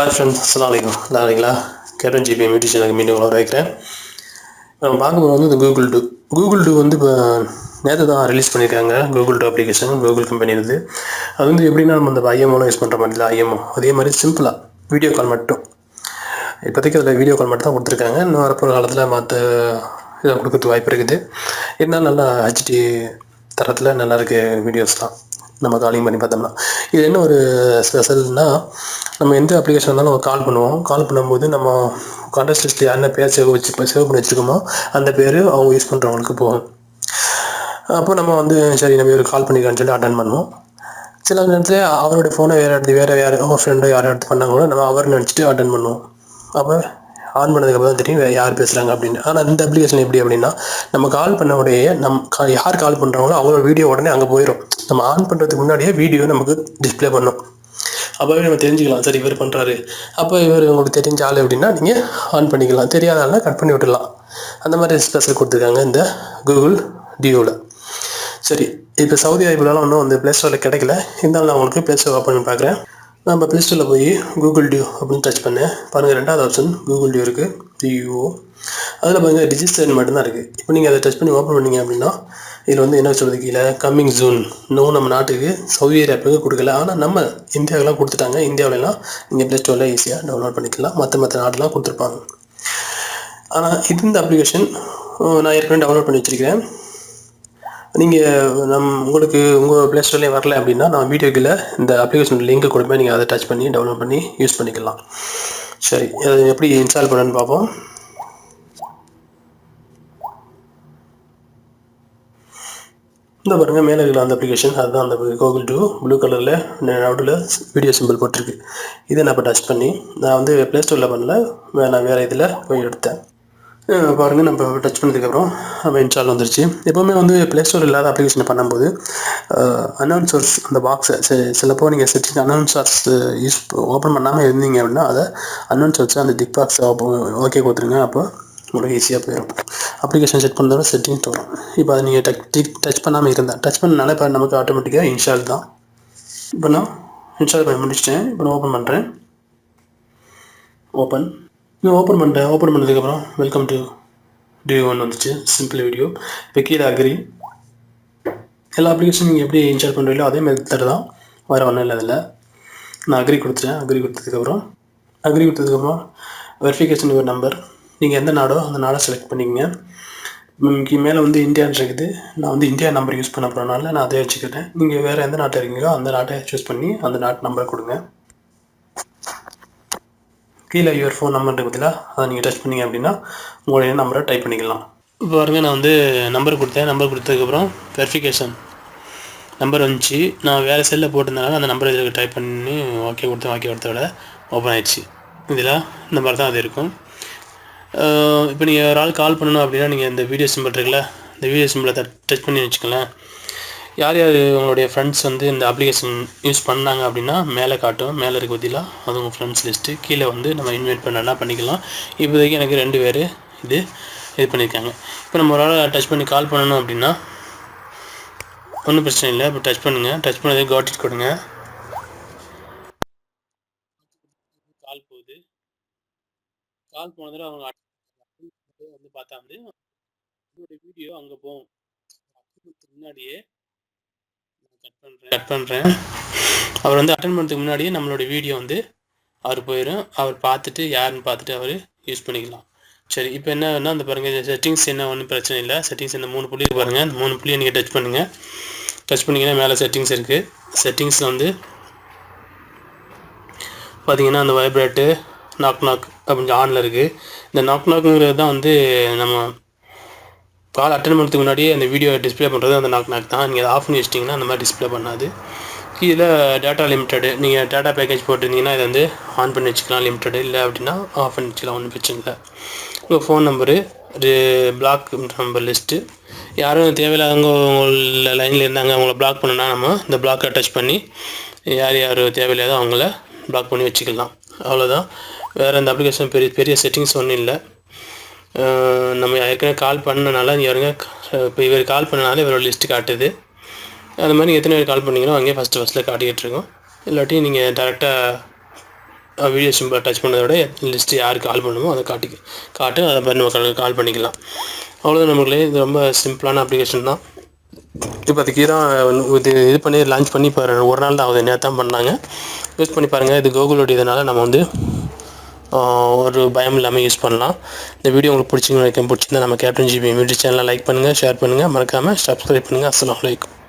Hi friends அஸ்லாம் வலைக்கம் நல்லா இருக்கீங்களா கேப்டன் ஜிபி யூடியூப் சேனலுக்கு மீண்டும் உங்களை வைக்கிறேன் நம்ம பார்க்கும்போது வந்து இந்த கூகுள் டூ கூகுள் டூ வந்து இப்போ நேற்று தான் ரிலீஸ் பண்ணியிருக்காங்க Google Duo application Google company இருந்து அது வந்து எப்படின்னா நம்ம அந்த ஐஎம்ஓலாம் யூஸ் பண்ணுற மாதிரி இல்லை ஐஎம்ஓ அதே மாதிரி சிம்பிளாக வீடியோ கால் மட்டும். இப்போதைக்கு அதில் வீடியோ கால் மட்டும் தான் கொடுத்துருக்காங்க. இன்னும் வரப்போகிற காலத்தில் மற்ற இதை கொடுக்கறதுக்கு வாய்ப்பு இருக்குது. இருந்தாலும் நல்லா ஹெச்டி தரத்தில் நல்லா வீடியோஸ்லாம் நம்ம காலிங் பண்ணி பார்த்தோம்னா. இது என்ன ஒரு ஸ்பெஷல்னா நம்ம எந்த அப்ளிகேஷன் இருந்தாலும் நம்ம கால் பண்ணுவோம். கால் பண்ணும்போது நம்ம கான்டாக்ட் லிஸ்ட்டில் யாருன்னா பேர் சேவ் வச்சு சேவ் பண்ணி வச்சுருக்கோமோ அந்த பேர் அவங்க யூஸ் பண்ணுறவங்களுக்கு போகும். அப்போ நம்ம வந்து சரி நம்ம ஒரு கால் பண்ணிக்கலாம்னு சொல்லி அட்டன் பண்ணுவோம். சில நேரத்தில் அவருடைய ஃபோனை வேறு எடுத்து வேறு வேறு அவங்க ஃப்ரெண்டோ யாரும் எடுத்து பண்ணால் கூட நம்ம அவர் நினச்சிட்டு அட்டன் பண்ணுவோம். அப்போ ஆன் பண்ணதுக்கப்புறம் தான் தெரியும் யார் பேசுகிறாங்க அப்படின்னு. ஆனால் இந்த அப்ளிகேஷன் எப்படி அப்படின்னா நம்ம கால் பண்ண உடனே நம் யார் கால் பண்ணுறாங்களோ அவங்களோட வீடியோ உடனே அங்கே போயிடும் நம்ம ஆன் பண்ணுறதுக்கு முன்னாடியே வீடியோ நமக்கு டிஸ்ப்ளே பண்ணும். அப்போவே நம்ம தெரிஞ்சுக்கலாம் சரி இவர் பண்ணுறாரு அப்போ இவர் உங்களுக்கு தெரிஞ்ச ஆள் அப்படின்னா நீங்கள் ஆன் பண்ணிக்கலாம். தெரியாத ஆள்னா கட் பண்ணி விட்டுடலாம். அந்த மாதிரி ஸ்பெஷல் கொடுத்துருக்காங்க இந்த கூகுள் டியோவில் சரி இப்போ சவுதி அரேபியாலாம் ஒன்றும் வந்து ப்ளே ஸ்டோரில் கிடைக்கல. இருந்தாலும் நான் உங்களுக்கு ப்ளே ஸ்டோர் ஓப்பன் பண்ணி பார்க்குறேன். நம்ம ப்ளே ஸ்டோரில் போய் கூகுள் டியூ அப்படின்னு டச் பண்ணேன். பாருங்கள் ரெண்டாவது ஆப்ஷன் கூகுள் டியூ இருக்குது டியூஓ அதில் பாருங்கள் ரிஜிஸ்டர் மட்டும்தான் இருக்குது இப்போ நீங்கள் அதை டச் பண்ணி ஓப்பன் பண்ணீங்க அப்படின்னா இதில் வந்து என்ன சொல்கிறது கீழே? கம்மிங் ஜூன் இன்னும் நம்ம நாட்டுக்கு சவுதி அரேபியாவுக்கு கொடுக்கல. ஆனால் நம்ம இந்தியாவிலாம் கொடுத்துட்டாங்க. இந்தியாவிலலாம் நீங்கள் ப்ளே ஸ்டோரில் ஈஸியாக டவுன்லோட் பண்ணிக்கலாம். மற்ற மற்ற நாட்டெலாம் கொடுத்துருப்பாங்க. ஆனால் இது இந்த அப்ளிகேஷன் நான் ஏற்கனவே டவுன்லோட் பண்ணி வச்சுருக்கிறேன். நீங்கள் நம் உங்களுக்கு உங்கள் ப்ளே ஸ்டோர்லேயே வரல அப்படின்னா நான் வீடியோக்கில் இந்த அப்ளிகேஷன் லிங்க் கொடுப்பேன். நீங்கள் அதை டச் பண்ணி டவுன்லோட் பண்ணி யூஸ் பண்ணிக்கலாம். சரி அது எப்படி இன்ஸ்டால் பண்ணுன்னு பார்ப்போம். இந்த பாருங்கள் மேலே இருக்கிற அந்த அப்ளிகேஷன் அதுதான் அந்த கூகுள் டூ ப்ளூ கலரில் நடுவில் வீடியோ சிம்பிள் போட்டிருக்கு. இதை நான் இப்போ டச் பண்ணி நான் வந்து ப்ளே ஸ்டோரில் பண்ணல நான் வேறு இதில் போய் எடுத்தேன். பாருங்கள் நம்ம டச் பண்ணதுக்கப்புறம் நம்ம இன்ஸ்டால் வந்துருச்சு. எப்போவுமே வந்து ப்ளே ஸ்டோர் இல்லாத அப்ளிகேஷனை பண்ணும்போது அனௌன்சர்ஸ் அந்த பாக்ஸை சிலப்போ நீங்கள் செட்டிங் அனௌன்சர்ஸ் யூஸ் ஓப்பன் பண்ணாமல் இருந்தீங்க அப்படின்னா அதை அனௌன்சர்ஸ் அந்த டிக் பாக்ஸ் ஓகே கொடுத்துருங்க. அப்போ உங்களுக்கு ஈஸியாக போயிடும். அப்ளிகேஷன் செட் பண்ணுறதோட செட்டிங்ஸ் வரும் இப்போ அதை நீங்கள் டச் டச் பண்ணாமல் இருந்தால் டச் பண்ணனால இப்போ நமக்கு ஆட்டோமேட்டிக்காக இன்ஸ்டால் தான். இப்போ நான் இன்ஸ்டால் பண்ணி முடிச்சிட்டேன். இப்போ நான் ஓப்பன் பண்ணுறேன் ஓப்பன் நான் ஓப்பன் பண்ணுறேன் ஓப்பன் பண்ணதுக்கப்புறம் வெல்கம் டு டியூ ஒன் வந்துச்சு. சிம்பிள் வீடியோ இப்போ கீழே அக்ரி எல்லா அப்ளிகேஷன் நீங்கள் எப்படி இன்ஸ்டால் பண்ணுறீங்களோ அதே மெத்தட் தான். வேறு ஒன்றும் இல்லை அதில். நான் அக்ரி கொடுத்துட்டேன். அக்ரி கொடுத்ததுக்கப்புறம் அக்ரி கொடுத்ததுக்கப்புறம் வெரிஃபிகேஷன் யுவர் நம்பர் நீங்கள் எந்த நாடோ அந்த நாடை செலக்ட் பண்ணிக்கங்க. இங்கே மேலே வந்து இந்தியான்னு இருக்குது. நான் வந்து இந்தியா நம்பர் யூஸ் பண்ண போகிறனால நான் அதே வச்சுக்கிறேன். நீங்கள் வேறு எந்த நாட்டில் இருக்கீங்களோ அந்த நாட்டை சூஸ் பண்ணி அந்த நாட்டு நம்பரை கொடுங்க. கீழே யுவர் ஃபோன் நம்பர் பதிலாக அதை நீங்கள் டச் பண்ணீங்க அப்படின்னா உங்களுடைய நம்பரை டைப் பண்ணிக்கலாம். இப்போ பாருங்க நான் வந்து நம்பர் கொடுத்தேன். நம்பர் கொடுத்ததுக்கப்புறம் வெரிஃபிகேஷன் நம்பர் வந்துச்சு. நான் வேறு செல்லில் போட்டிருந்தனால அந்த நம்பர் இதில் டைப் பண்ணி ஓகே கொடுத்தேன். ஓகே கொடுத்தோட ஓப்பன் ஆயிடுச்சு. இதில் இந்த மாதிரி தான் அது இருக்கும். இப்போ நீங்கள் ஒரு ஆள் கால் பண்ணணும் அப்படின்னா நீங்கள் இந்த வீடியோ சிம்பிள் இருக்குல்ல இந்த வீடியோ சிம்பிளை டச் பண்ணி வச்சுக்கலாம் யார் யார் உங்களுடைய ஃப்ரெண்ட்ஸ் வந்து இந்த அப்ளிகேஷன் யூஸ் பண்ணாங்க அப்படின்னா மேலே காட்டும் மேலே இருக்க பதிலாக அது உங்கள் ஃப்ரெண்ட்ஸ் லிஸ்ட்டு கீழே வந்து நம்ம இன்வைட் பண்ணலாம் பண்ணிக்கலாம். இப்போதைக்கு எனக்கு ரெண்டு பேர் இது இது பண்ணியிருக்காங்க இப்போ நம்ம ஒரு ஆள் டச் பண்ணி கால் பண்ணணும் அப்படின்னா ஒன்றும் பிரச்சனை இல்லை. இப்போ டச் பண்ணுங்கள் டச் பண்ணதே காட்டிட்டு கொடுங்க கால் போகுது கால் போனதில் அவங்க வந்து பார்த்தா வந்து உங்களுடைய வீடியோ அங்கே போகும். முன்னாடியே கட் பண்ணுறேன் கட் பண்ணுறேன் அவர் வந்து அட்டன் பண்ணுறதுக்கு முன்னாடியே நம்மளோட வீடியோ வந்து அவர் போயிடும் அவர் பார்த்துட்டு யாருன்னு பார்த்துட்டு அவர் யூஸ் பண்ணிக்கலாம். சரி இப்போ என்ன அந்த பாருங்கள் செட்டிங்ஸ் என்ன ஒன்றும் பிரச்சனை இல்லை. செட்டிங்ஸ் இந்த மூணு புள்ளி பாருங்கள் அந்த மூணு புள்ளியை நீங்கள் டச் பண்ணுங்கள் டச் பண்ணிங்கன்னா மேலே செட்டிங்ஸ் இருக்குது செட்டிங்ஸில் வந்து பார்த்தீங்கன்னா அந்த வைப்ரேட்டு நாக் நாக் அப்படின்னு ஆனில் இருக்குது இந்த நாக் நாக்குங்கிறது தான் வந்து நம்ம கால் அட்டன் பண்ணுறதுக்கு முன்னாடி அந்த வீடியோ டிஸ்ப்ளே பண்ணுறது அந்த நாக் நாக் தான். நீங்கள் அதை ஆஃப் பண்ணி வச்சிட்டிங்கன்னா அந்த மாதிரி டிஸ்ப்ளே பண்ணாது. கீழே டேட்டா லிமிட்டடு நீங்கள் டேட்டா பேக்கேஜ் போட்டிருந்தீங்கன்னா இதை வந்து ஆன் பண்ணி வச்சுக்கலாம் லிமிட்டடு இல்லை அப்படின்னா ஆஃப் பண்ணி வச்சுக்கலாம் ஒன்றும் பிரச்சனை இல்லை. உங்கள் phone number block number list யாரும் தேவையில்லாதவங்க உங்கள லைனில் இருந்தாங்க அவங்கள பிளாக் பண்ணனா நம்ம இந்த பிளாக் அட்டாச் பண்ணி யார் யார் தேவையில்லாத அவங்கள பிளாக் பண்ணி வச்சுக்கலாம். அவ்வளோதான் வேறு இந்த அப்ளிகேஷன் பெரிய பெரிய செட்டிங்ஸ் ஒன்றும் இல்லை. நம்ம ஏற்கனவே கால் பண்ணனால இவருங்க இப்போ இவர் கால் பண்ணனால இவரோட லிஸ்ட்டு காட்டுது. அது மாதிரி எத்தனை பேர் கால் பண்ணீங்களோ அங்கேயே ஃபஸ்ட்டு ஃபஸ்ட்டில் காட்டிக்கிட்டு இருக்கோம். இல்லாட்டி நீங்கள் டேரெக்டாக வீடியோ சிம்பிள் டச் பண்ணதோட லிஸ்ட்டு யாருக்கு கால் பண்ணுமோ அதை காட்டி காட்டு அதை மாதிரி நம்ம கால் பண்ணிக்கலாம். அவ்வளோதான் நம்மளே இது ரொம்ப சிம்பிளான அப்ளிகேஷன் தான். இப்போதைக்கு தான் இது இது பண்ணி லான்ச் பண்ணி இப்போ ஒரு நாள் தான் ஆகுது நேற்று தான் பண்ணாங்க. யூஸ் பண்ணி பாருங்கள் இது கூகுளோட இதனால் நம்ம வந்து ஒரு பயம் இல்லாமல் யூஸ் பண்ணலாம். இந்த வீடியோ உங்களுக்கு பிடிச்சிங்க பிடிச்சிருந்தா நம்ம கேப்டன் ஜிபி யூடியூப் சேனலை லைக் பண்ணுங்கள் ஷேர் பண்ணுங்கள் மறக்காமல் சப்ஸ்கிரைப் பண்ணுங்கள் அஸ்லாம் வலைக்கம்